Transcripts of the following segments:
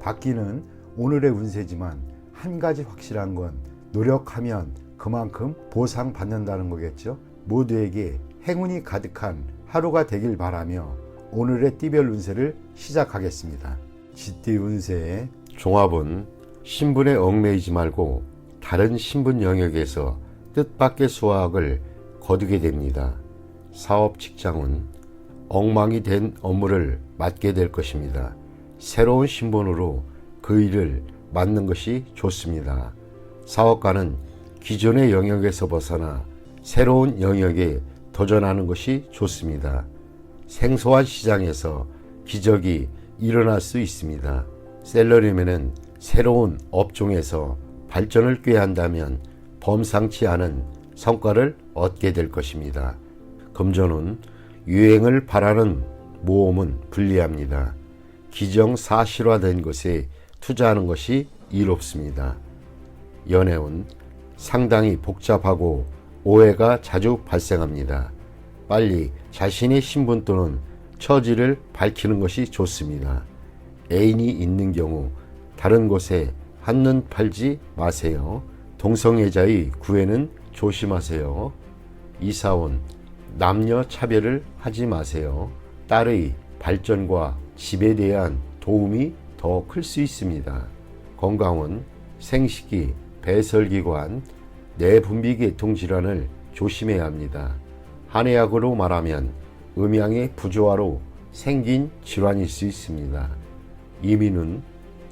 바뀌는 오늘의 운세지만 한 가지 확실한 건 노력하면 그만큼 보상받는다는 거겠죠. 모두에게 행운이 가득한 하루가 되길 바라며 오늘의 띠별 운세를 시작하겠습니다. 쥐띠 운세의 종합은 신분에 얽매이지 말고 다른 신분 영역에서 뜻밖의 수확을 거두게 됩니다. 사업 직장은 엉망이 된 업무를 맡게 될 것입니다. 새로운 신분으로 그 일을 맡는 것이 좋습니다. 사업가는 기존의 영역에서 벗어나 새로운 영역에 도전하는 것이 좋습니다. 생소한 시장에서 기적이 일어날 수 있습니다. 셀러리맨은 새로운 업종에서 발전을 꾀한다면 범상치 않은 성과를 얻게 될 것입니다. 금전은 유행을 바라는 모험은 불리합니다. 기정사실화된 것에 투자하는 것이 이롭습니다. 연애운 상당히 복잡하고 오해가 자주 발생합니다. 빨리 자신의 신분 또는 처지를 밝히는 것이 좋습니다. 애인이 있는 경우 다른 곳에 한눈 팔지 마세요. 동성애자의 구애는 조심하세요. 이사온 남녀 차별을 하지 마세요. 딸의 발전과 집에 대한 도움이 더 클 수 있습니다. 건강은 생식기, 배설기관, 내분비계통 질환을 조심해야 합니다. 한의학으로 말하면 음양의 부조화로 생긴 질환일 수 있습니다. 이민은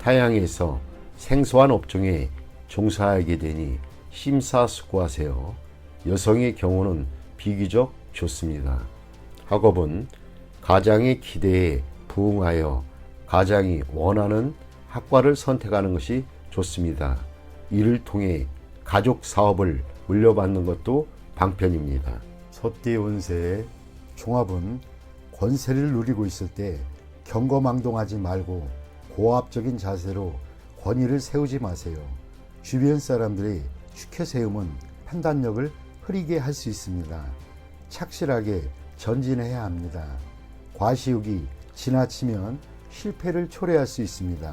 타양에서 생소한 업종에 종사하게 되니 심사숙고하세요. 여성의 경우는 비교적 좋습니다. 학업은 가장의 기대에 부응하여 가장이 원하는 학과를 선택하는 것이 좋습니다. 이를 통해 가족 사업을 물려받는 것도 방편입니다. 소띠 운세의 종합은 권세를 누리고 있을 때 경거망동하지 말고 고압적인 자세로 권위를 세우지 마세요. 주변 사람들이 추켜 세움은 판단력을 흐리게 할 수 있습니다. 착실하게 전진해야 합니다. 과시욕이 지나치면 실패를 초래할 수 있습니다.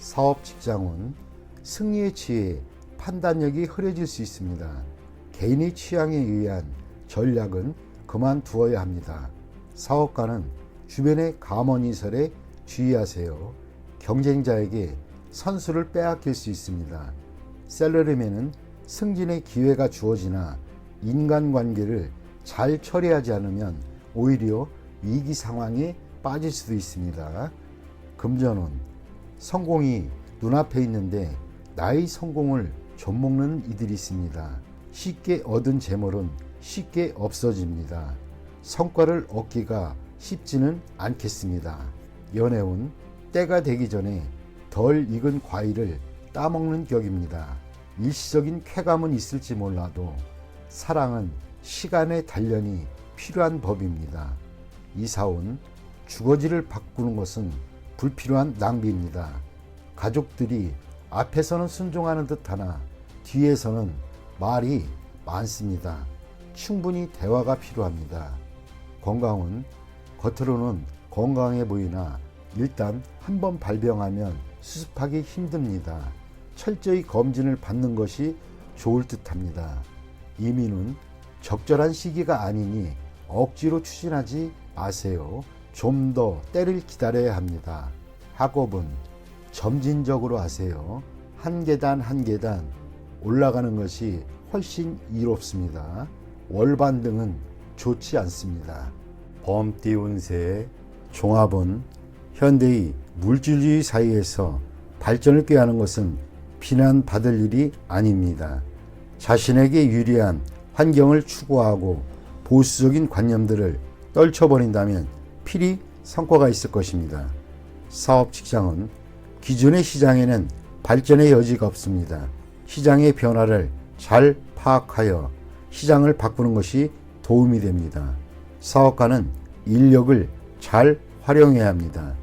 사업 직장은 승리에 취해 판단력이 흐려질 수 있습니다. 개인의 취향에 의한 전략은 그만두어야 합니다. 사업가는 주변의 감언이설에 주의하세요. 경쟁자에게 선수를 빼앗길 수 있습니다. 셀러리맨은 승진의 기회가 주어지나 인간관계를 잘 처리하지 않으면 오히려 위기 상황에 빠질 수도 있습니다. 금전은 성공이 눈앞에 있는데 나의 성공을 좀먹는 이들이 있습니다. 쉽게 얻은 재물은 쉽게 없어집니다. 성과를 얻기가 쉽지는 않겠습니다. 연애운 때가 되기 전에 덜 익은 과일을 따먹는 격입니다. 일시적인 쾌감은 있을지 몰라도 사랑은 시간의 단련이 필요한 법입니다. 이사온 주거지를 바꾸는 것은 불필요한 낭비입니다. 가족들이 앞에서는 순종하는 듯하나 뒤에서는 말이 많습니다. 충분히 대화가 필요합니다. 건강은 겉으로는 건강해 보이나 일단 한번 발병하면 수습하기 힘듭니다. 철저히 검진을 받는 것이 좋을 듯 합니다. 이민은 적절한 시기가 아니니 억지로 추진하지 마세요. 좀 더 때를 기다려야 합니다. 학업은 점진적으로 하세요. 한 계단 한 계단 올라가는 것이 훨씬 이롭습니다. 월반 등은 좋지 않습니다. 범띠 운세의 종합은 현대의 물질주의 사이에서 발전을 꾀하는 것은 비난받을 일이 아닙니다. 자신에게 유리한 환경을 추구하고 보수적인 관념들을 떨쳐버린다면 필히 성과가 있을 것입니다. 사업 직장은 기존의 시장에는 발전의 여지가 없습니다. 시장의 변화를 잘 파악하여 시장을 바꾸는 것이 도움이 됩니다. 사업가는 인력을 잘 활용해야 합니다.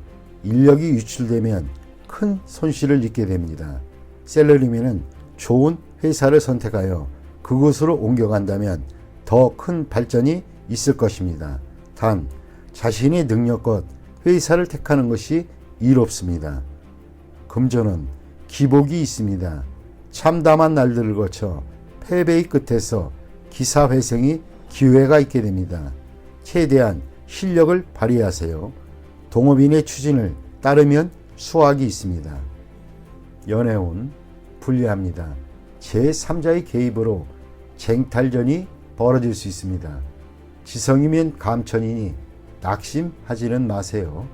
인력이 유출되면 큰 손실을 입게 됩니다. 셀러리맨은 좋은 회사를 선택하여 그곳으로 옮겨간다면 더 큰 발전이 있을 것입니다. 단, 자신의 능력껏 회사를 택하는 것이 이롭습니다. 금전은 기복이 있습니다. 참담한 날들을 거쳐 패배의 끝에서 기사회생이 기회가 있게 됩니다. 최대한 실력을 발휘하세요. 동업인의 추진을 따르면 수확이 있습니다. 연애운 불리합니다. 제3자의 개입으로 쟁탈전이 벌어질 수 있습니다. 지성이면 감천이니 낙심하지는 마세요.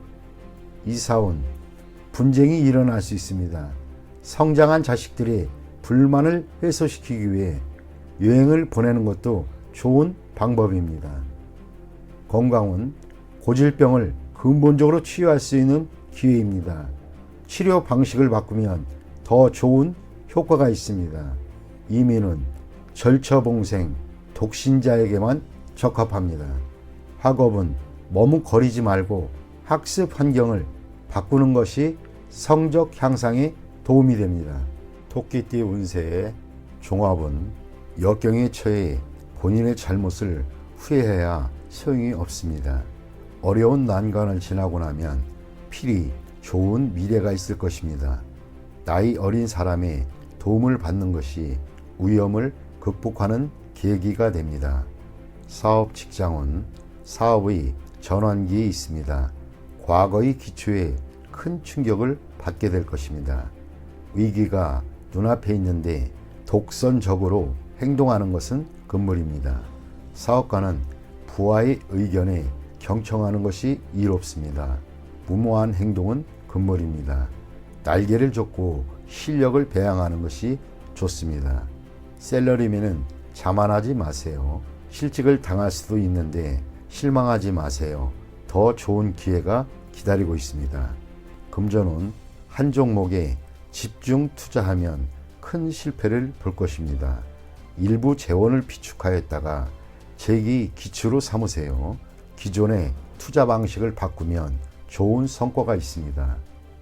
이사운 분쟁이 일어날 수 있습니다. 성장한 자식들의 불만을 해소시키기 위해 여행을 보내는 것도 좋은 방법입니다. 건강은 고질병을 근본적으로 치유할 수 있는 기회입니다. 치료 방식을 바꾸면 더 좋은 효과가 있습니다. 이민은 절처봉생, 독신자에게만 적합합니다. 학업은 머뭇거리지 말고 학습 환경을 바꾸는 것이 성적 향상에 도움이 됩니다. 토끼띠 운세의 종합은 역경에 처해 본인의 잘못을 후회해야 소용이 없습니다. 어려운 난관을 지나고 나면 필히 좋은 미래가 있을 것입니다. 나이 어린 사람의 도움을 받는 것이 위험을 극복하는 계기가 됩니다. 사업 직장은 사업의 전환기에 있습니다. 과거의 기초에 큰 충격을 받게 될 것입니다. 위기가 눈앞에 있는데 독선적으로 행동하는 것은 금물입니다. 사업가는 부하의 의견에 경청하는 것이 이롭습니다. 무모한 행동은 금물입니다. 날개를 쫓고 실력을 배양하는 것이 좋습니다. 셀러리맨은 자만하지 마세요. 실직을 당할 수도 있는데 실망하지 마세요. 더 좋은 기회가 기다리고 있습니다. 금전은 한 종목에 집중 투자하면 큰 실패를 볼 것입니다. 일부 재원을 비축하였다가 재기 기초로 삼으세요. 기존의 투자 방식을 바꾸면 좋은 성과가 있습니다.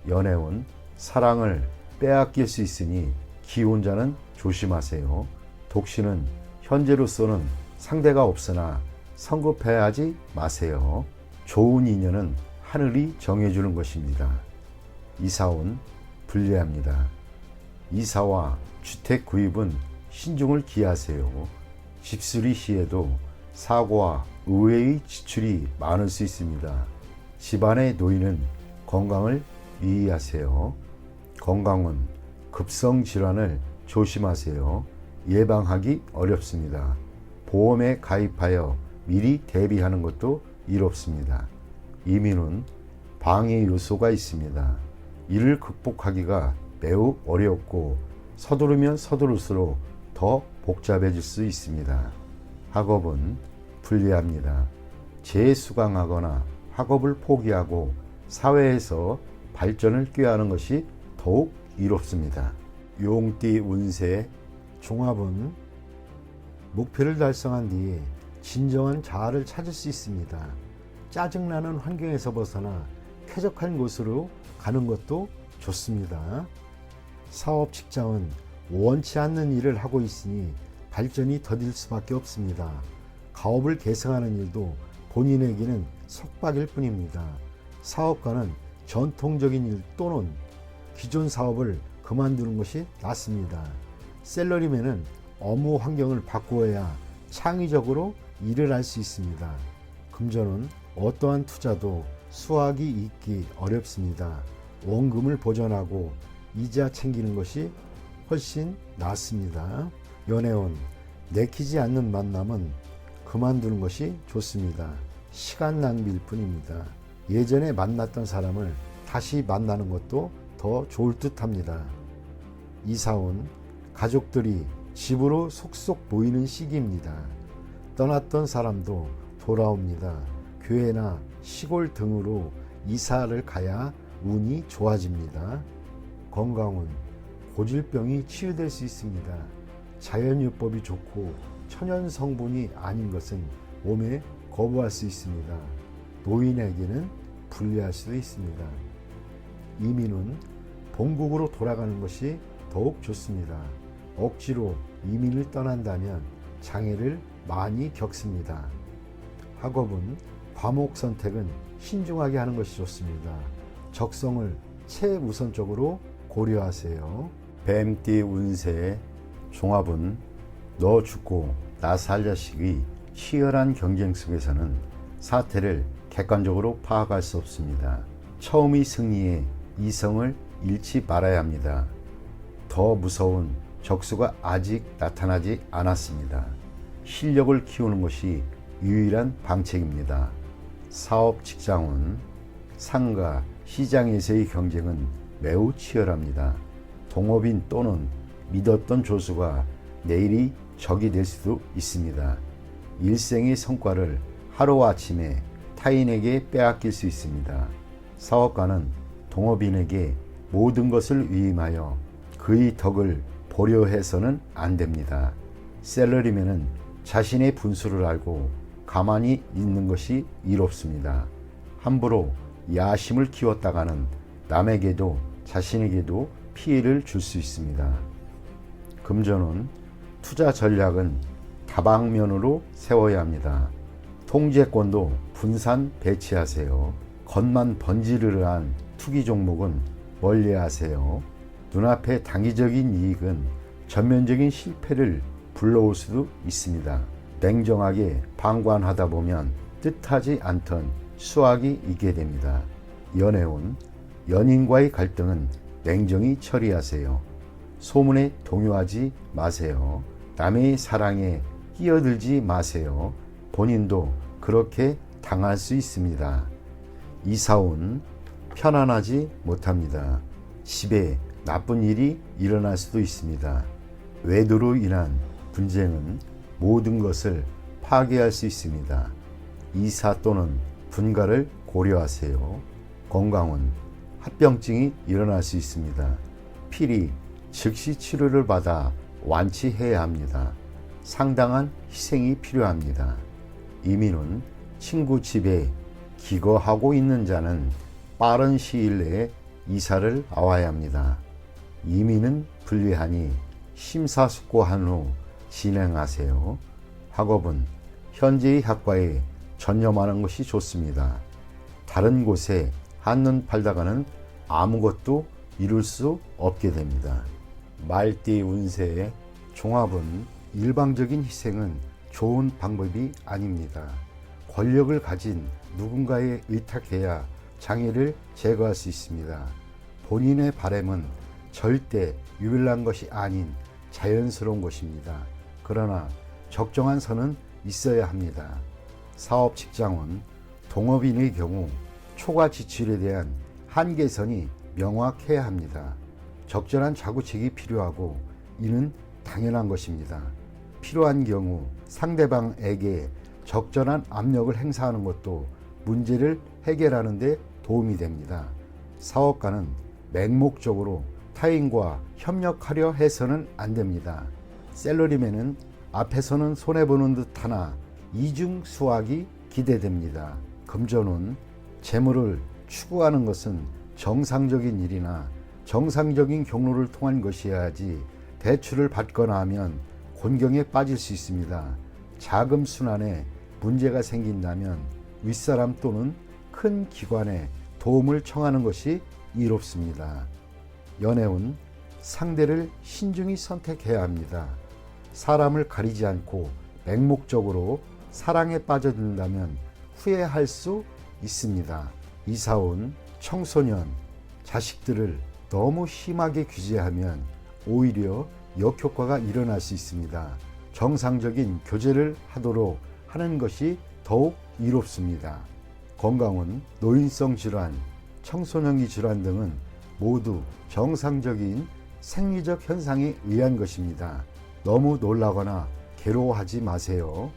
연애운 사랑을 빼앗길 수 있으니 기혼자는 조심하세요. 독신은 현재로서는 상대가 없으나 성급해하지 마세요. 좋은 인연은 하늘이 정해주는 것입니다. 이사온 불리합니다. 이사와 주택 구입은 신중을 기하세요. 집수리 시에도 사고와 의외의 지출이 많을 수 있습니다. 집안의 노인은 건강을 유의하세요. 건강은 급성 질환을 조심하세요. 예방하기 어렵습니다. 보험에 가입하여 미리 대비하는 것도 이롭습니다. 이민은 방해 요소가 있습니다. 이를 극복하기가 매우 어렵고 서두르면 서두를수록 더 복잡해질 수 있습니다. 학업은 불리합니다. 재수강하거나 학업을 포기하고 사회에서 발전을 꾀하는 것이 더욱 이롭습니다. 용띠 운세 종합은 목표를 달성한 뒤에 진정한 자아를 찾을 수 있습니다. 짜증나는 환경에서 벗어나 쾌적한 곳으로 가는 것도 좋습니다. 사업 직장은 원치 않는 일을 하고 있으니 발전이 더딜 수밖에 없습니다. 가업을 개성하는 일도 본인에게는 속박일 뿐입니다. 사업가는 전통적인 일 또는 기존 사업을 그만두는 것이 낫습니다. 셀러리맨은 업무 환경을 바꾸어야 창의적으로 일을 할 수 있습니다. 금전은 어떠한 투자도 수확이 있기 어렵습니다. 원금을 보전하고 이자 챙기는 것이 훨씬 낫습니다. 연애운 내키지 않는 만남은 그만두는 것이 좋습니다. 시간 낭비일 뿐입니다. 예전에 만났던 사람을 다시 만나는 것도 더 좋을 듯 합니다. 이사온 가족들이 집으로 속속 모이는 시기입니다. 떠났던 사람도 돌아옵니다. 교회나 시골 등으로 이사를 가야 운이 좋아집니다. 건강운 고질병이 치유될 수 있습니다. 자연유법이 좋고 천연 성분이 아닌 것은 몸에 거부할 수 있습니다. 노인에게는 불리할 수도 있습니다. 이민은 본국으로 돌아가는 것이 더욱 좋습니다. 억지로 이민을 떠난다면 장애를 많이 겪습니다. 학업은 과목 선택은 신중하게 하는 것이 좋습니다. 적성을 최우선적으로 고려하세요. 뱀띠 운세 종합은 너 죽고 나 살자식의 치열한 경쟁 속에서는 사태를 객관적으로 파악할 수 없습니다. 처음의 승리에 이성을 잃지 말아야 합니다. 더 무서운 적수가 아직 나타나지 않았습니다. 실력을 키우는 것이 유일한 방책입니다. 사업 직장은 상가, 시장에서의 경쟁은 매우 치열합니다. 동업인 또는 믿었던 조수가 내일이 적이 될 수도 있습니다. 일생의 성과를 하루아침에 타인에게 빼앗길 수 있습니다. 사업가는 동업인에게 모든 것을 위임하여 그의 덕을 보려 해서는 안 됩니다. 셀러리맨은 자신의 분수를 알고 가만히 있는 것이 이롭습니다. 함부로 야심을 키웠다가는 남에게도 자신에게도 피해를 줄 수 있습니다. 금전은 투자 전략은 다방면으로 세워야 합니다. 통제권도 분산 배치하세요. 겉만 번지르르한 투기 종목은 멀리하세요. 눈앞의 단기적인 이익은 전면적인 실패를 불러올 수도 있습니다. 냉정하게 방관하다 보면 뜻하지 않던 수확이 있게 됩니다. 연애운 연인과의 갈등은 냉정히 처리하세요. 소문에 동요하지 마세요. 남의 사랑에 끼어들지 마세요. 본인도 그렇게 당할 수 있습니다. 이사온 편안하지 못합니다. 집에 나쁜 일이 일어날 수도 있습니다. 외도로 인한 분쟁은 모든 것을 파괴할 수 있습니다. 이사 또는 분가를 고려하세요. 건강은 합병증이 일어날 수 있습니다. 필히 즉시 치료를 받아 완치해야 합니다. 상당한 희생이 필요합니다. 이민은 친구 집에 기거하고 있는 자는 빠른 시일 내에 이사를 와야 합니다. 이민은 불리하니 심사숙고한 후 진행하세요. 학업은 현재의 학과에 전념하는 것이 좋습니다. 다른 곳에 한눈 팔다가는 아무것도 이룰 수 없게 됩니다. 말띠 운세의 종합은 일방적인 희생은 좋은 방법이 아닙니다. 권력을 가진 누군가에 의탁해야 장애를 제거할 수 있습니다. 본인의 바램은 절대 유별난 것이 아닌 자연스러운 것입니다. 그러나 적정한 선은 있어야 합니다. 사업 직장은 동업인의 경우 초과 지출에 대한 한계선이 명확해야 합니다. 적절한 자구책이 필요하고 이는 당연한 것입니다. 필요한 경우 상대방에게 적절한 압력을 행사하는 것도 문제를 해결하는 데 도움이 됩니다. 사업가는 맹목적으로 타인과 협력하려 해서는 안 됩니다. 셀러리맨은 앞에서는 손해보는 듯 하나 이중 수확이 기대됩니다. 금전은 재물을 추구하는 것은 정상적인 일이나 정상적인 경로를 통한 것이어야지 대출을 받거나 하면 곤경에 빠질 수 있습니다. 자금 순환에 문제가 생긴다면 윗사람 또는 큰 기관에 도움을 청하는 것이 이롭습니다. 연애운 상대를 신중히 선택해야 합니다. 사람을 가리지 않고 맹목적으로 사랑에 빠져든다면 후회할 수 있습니다. 이사온 청소년, 자식들을 너무 심하게 규제하면 오히려 역효과가 일어날 수 있습니다. 정상적인 교제를 하도록 하는 것이 더욱 이롭습니다. 건강은 노인성 질환, 청소년기 질환 등은 모두 정상적인 생리적 현상에 의한 것입니다. 너무 놀라거나 괴로워하지 마세요.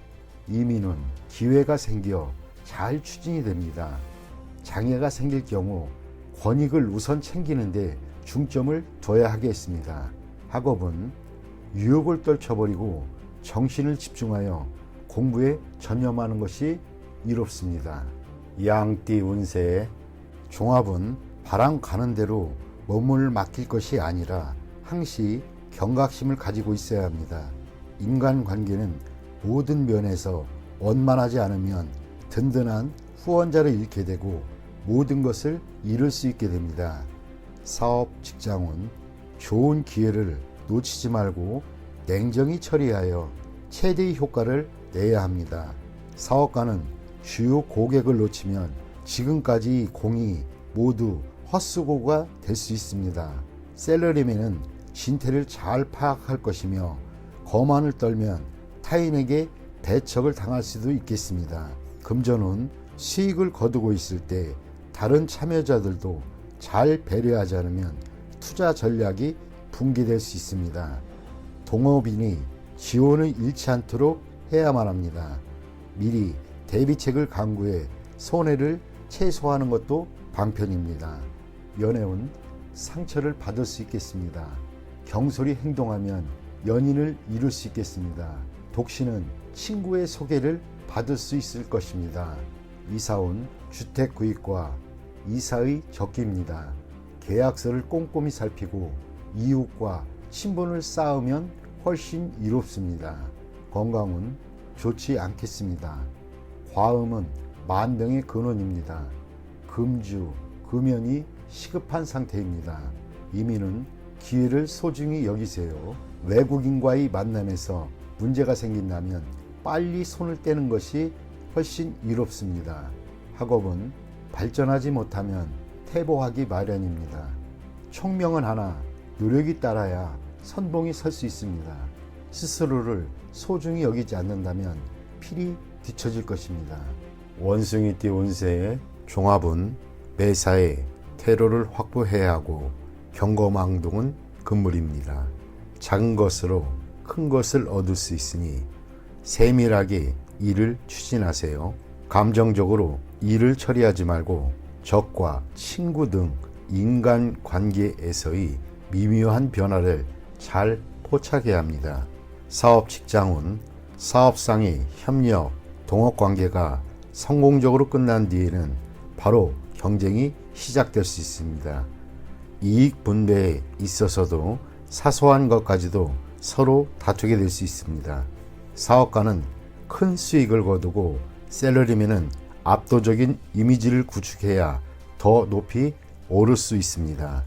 이민은 기회가 생겨 잘 추진이 됩니다. 장애가 생길 경우 권익을 우선 챙기는데 중점을 둬야 하겠습니다. 학업은 유혹을 떨쳐버리고 정신을 집중하여 공부에 전념하는 것이 이롭습니다. 양띠 운세 종합은 바람 가는 대로 몸을 맡길 것이 아니라 항시 경각심을 가지고 있어야 합니다. 인간 관계는 모든 면에서 원만하지 않으면 든든한 후원자를 잃게 되고 모든 것을 잃을 수 있게 됩니다. 사업, 직장은 좋은 기회를 놓치지 말고 냉정히 처리하여 최대의 효과를 내야 합니다. 사업가는 주요 고객을 놓치면 지금까지 공이 모두 헛수고가 될 수 있습니다. 셀러리맨은 진태를 잘 파악할 것이며 거만을 떨면 타인에게 배척을 당할 수도 있겠습니다. 금전은 수익을 거두고 있을 때 다른 참여자들도 잘 배려하지 않으면 투자 전략이 붕괴될 수 있습니다. 동업인이 지원을 잃지 않도록 해야만 합니다. 미리 대비책을 강구해 손해를 최소화하는 것도 방편입니다. 연애운 상처를 받을 수 있겠습니다. 경솔히 행동하면 연인을 잃을 수 있겠습니다. 독신은 친구의 소개를 받을 수 있을 것입니다. 이사온 주택 구입과 이사의 적기입니다. 계약서를 꼼꼼히 살피고 이웃과 친분을 쌓으면 훨씬 이롭습니다. 건강은 좋지 않겠습니다. 과음은 만병의 근원입니다. 금주, 금연이 시급한 상태입니다. 이민은 기회를 소중히 여기세요. 외국인과의 만남에서 문제가 생긴다면 빨리 손을 떼는 것이 훨씬 이롭습니다. 학업은 발전하지 못하면 퇴보하기 마련입니다. 총명은 하나, 노력이 따라야 선봉이 설 수 있습니다. 스스로를 소중히 여기지 않는다면 필히 뒤처질 것입니다. 원숭이띠 운세의 종합은 매사에 테러를 확보해야 하고 경거망동은 금물입니다. 작은 것으로 큰 것을 얻을 수 있으니 세밀하게 일을 추진하세요. 감정적으로 일을 처리하지 말고 적과 친구 등 인간 관계에서의 미묘한 변화를 잘 포착해야 합니다. 사업 직장은 사업상의 협력, 동업 관계가 성공적으로 끝난 뒤에는 바로 경쟁이 시작될 수 있습니다. 이익 분배에 있어서도 사소한 것까지도 서로 다투게 될 수 있습니다. 사업가는 큰 수익을 거두고 셀러리맨은 압도적인 이미지를 구축해야 더 높이 오를 수 있습니다.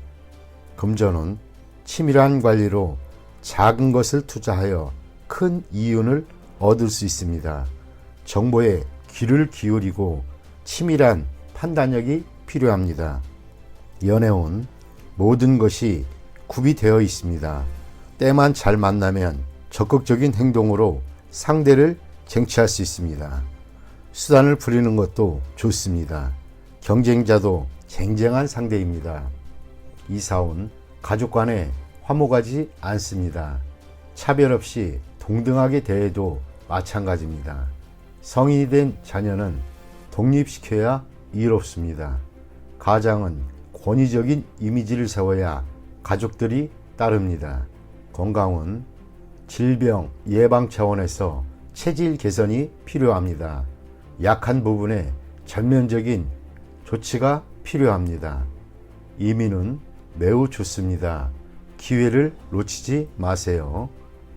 금전은 치밀한 관리로 작은 것을 투자하여 큰 이윤을 얻을 수 있습니다. 정보에 귀를 기울이고 치밀한 판단력이 필요합니다. 연애운 모든 것이 구비되어 있습니다. 때만 잘 만나면 적극적인 행동으로 상대를 쟁취할 수 있습니다. 수단을 부리는 것도 좋습니다. 경쟁자도 쟁쟁한 상대입니다. 이사온 가족 간에 화목하지 않습니다. 차별 없이 동등하게 대해도 마찬가지입니다. 성인이 된 자녀는 독립시켜야 이롭습니다. 가장은 권위적인 이미지를 세워야 가족들이 따릅니다. 건강은 질병 예방 차원에서 체질 개선이 필요합니다. 약한 부분에 전면적인 조치가 필요합니다. 이민은 매우 좋습니다. 기회를 놓치지 마세요.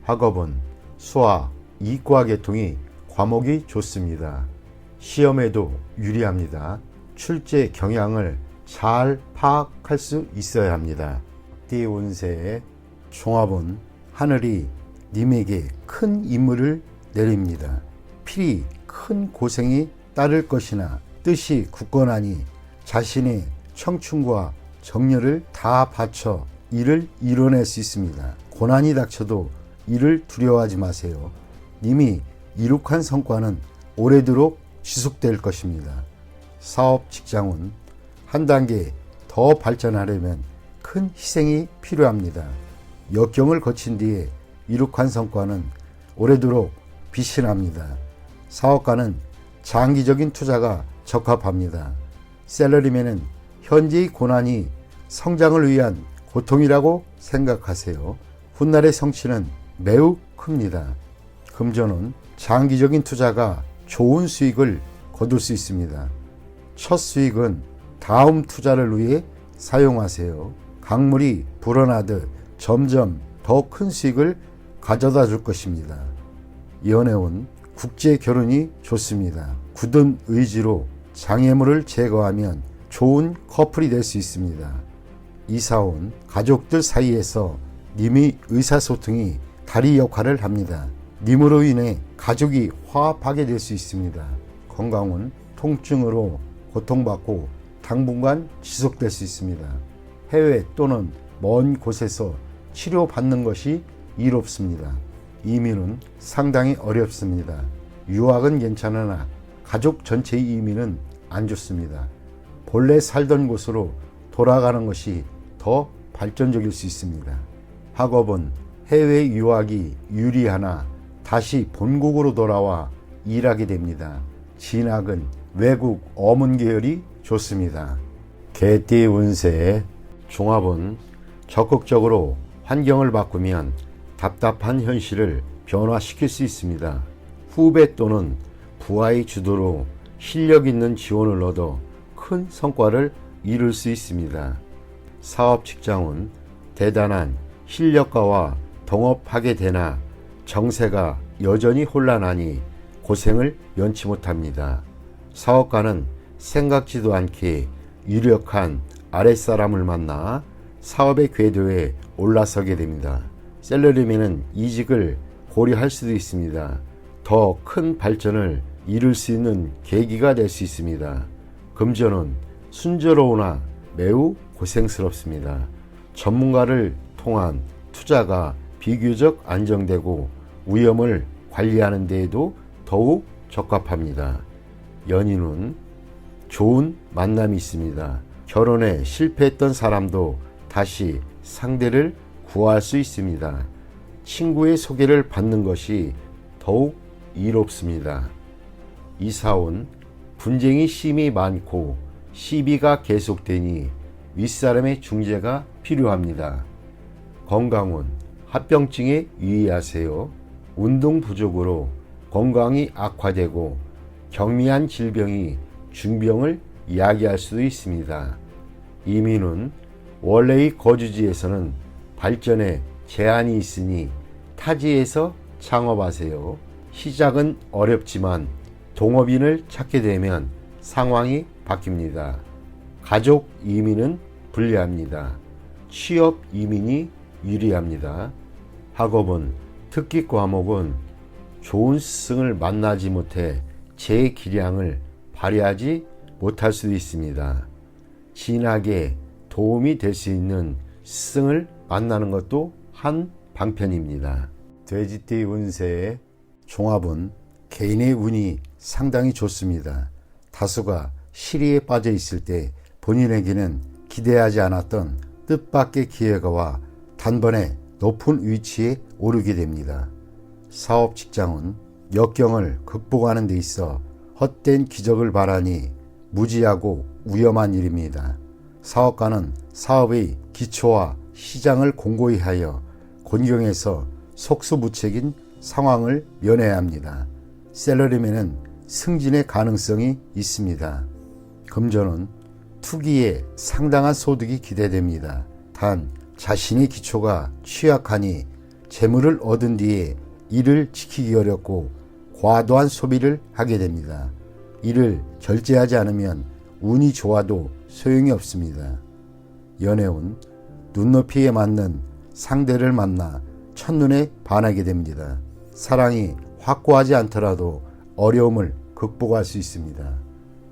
학업은 수학, 이과 계통이 과목이 좋습니다. 시험에도 유리합니다. 출제 경향을 잘 파악할 수 있어야 합니다. 띠 운세의 종합은 하늘이 님에게 큰 임무를 내립니다. 필히 큰 고생이 따를 것이나 뜻이 굳건하니 자신의 청춘과 정열을 다 바쳐 일을 이뤄낼 수 있습니다. 고난이 닥쳐도 이를 두려워하지 마세요. 이미 이룩한 성과는 오래도록 지속될 것입니다. 사업 직장은 한 단계 더 발전하려면 큰 희생이 필요합니다. 역경을 거친 뒤에 이룩한 성과는 오래도록 빛이 납니다. 사업가는 장기적인 투자가 적합합니다. 셀러리맨은 현재의 고난이 성장을 위한 고통이라고 생각하세요. 훗날의 성취는 매우 큽니다. 금전은 장기적인 투자가 좋은 수익을 거둘 수 있습니다. 첫 수익은 다음 투자를 위해 사용하세요. 강물이 불어나듯 점점 더 큰 수익을 가져다 줄 것입니다. 연애운 국제 결혼이 좋습니다. 굳은 의지로 장애물을 제거하면 좋은 커플이 될 수 있습니다. 이사 온 가족들 사이에서 님의 의사소통이 다리 역할을 합니다. 님으로 인해 가족이 화합하게 될 수 있습니다. 건강은 통증으로 고통받고 당분간 지속될 수 있습니다. 해외 또는 먼 곳에서 치료받는 것이 이롭습니다. 이민은 상당히 어렵습니다. 유학은 괜찮으나 가족 전체의 이민은 안 좋습니다. 본래 살던 곳으로 돌아가는 것이 더 발전적일 수 있습니다. 학업은 해외 유학이 유리하나 다시 본국으로 돌아와 일하게 됩니다. 진학은 외국 어문 계열이 좋습니다. 개띠 운세 종합은 적극적으로 환경을 바꾸면 답답한 현실을 변화시킬 수 있습니다. 후배 또는 부하의 주도로 실력 있는 지원을 얻어 큰 성과를 이룰 수 있습니다. 사업 직장은 대단한 실력가와 동업하게 되나 정세가 여전히 혼란하니 고생을 면치 못합니다. 사업가는 생각지도 않게 유력한 아랫사람을 만나 사업의 궤도에 올라서게 됩니다. 셀러리맨은 이직을 고려할 수도 있습니다. 더 큰 발전을 이룰 수 있는 계기가 될 수 있습니다. 금전은 순조로우나 매우 고생스럽습니다. 전문가를 통한 투자가 비교적 안정되고 위험을 관리하는 데에도 더욱 적합합니다. 연인은 좋은 만남이 있습니다. 결혼에 실패했던 사람도 다시 상대를 구할 수 있습니다. 친구의 소개를 받는 것이 더욱 이롭습니다. 이사온 분쟁이 심이 많고 시비가 계속되니 윗사람의 중재가 필요합니다. 건강은 합병증에 유의하세요. 운동 부족으로 건강이 악화되고 경미한 질병이 중병을 야기할 수도 있습니다. 이민은 원래의 거주지에서는 발전에 제한이 있으니 타지에서 창업하세요. 시작은 어렵지만 동업인을 찾게 되면 상황이 바뀝니다. 가족 이민은 불리합니다. 취업 이민이 유리합니다. 학업은 특기 과목은 좋은 스승을 만나지 못해 제 기량을 발휘하지 못할 수도 있습니다. 진학에 도움이 될 수 있는 스승을 만나는 것도 한 방편입니다. 돼지띠 운세의 종합은 개인의 운이 상당히 좋습니다. 다수가 시리에 빠져 있을 때 본인에게는 기대하지 않았던 뜻밖의 기회가 와 단번에 높은 위치에 오르게 됩니다. 사업 직장은 역경을 극복하는 데 있어 헛된 기적을 바라니 무지하고 위험한 일입니다. 사업가는 사업의 기초와 시장을 공고히 하여 곤경에서 속수무책인 상황을 면해야 합니다. 셀러리맨은 승진의 가능성이 있습니다. 금전은 투기에 상당한 소득이 기대됩니다. 단 자신의 기초가 취약하니 재물을 얻은 뒤에 이를 지키기 어렵고 과도한 소비를 하게 됩니다. 이를 절제하지 않으면 운이 좋아도 소용이 없습니다. 연애운 눈높이에 맞는 상대를 만나 첫눈에 반하게 됩니다. 사랑이 확고하지 않더라도 어려움을 극복할 수 있습니다.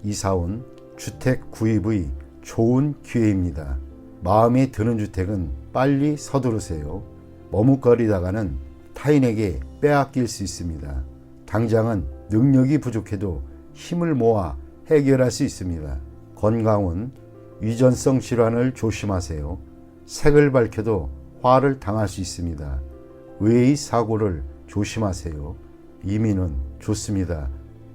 이사온 주택 구입의 좋은 기회입니다. 마음에 드는 주택은 빨리 서두르세요. 머뭇거리다가는 타인에게 빼앗길 수 있습니다. 당장은 능력이 부족해도 힘을 모아 해결할 수 있습니다. 건강은 위전성 질환을 조심하세요. 색을 밝혀도 화를 당할 수 있습니다. 외의 사고를 조심하세요. 이민은 좋습니다.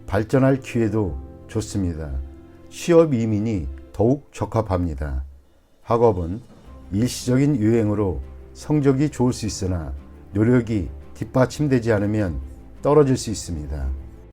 발전할 기회도 좋습니다. 취업 이민이 더욱 적합합니다. 학업은 일시적인 유행으로 성적이 좋을 수 있으나 노력이 뒷받침되지 않으면 떨어질 수 있습니다.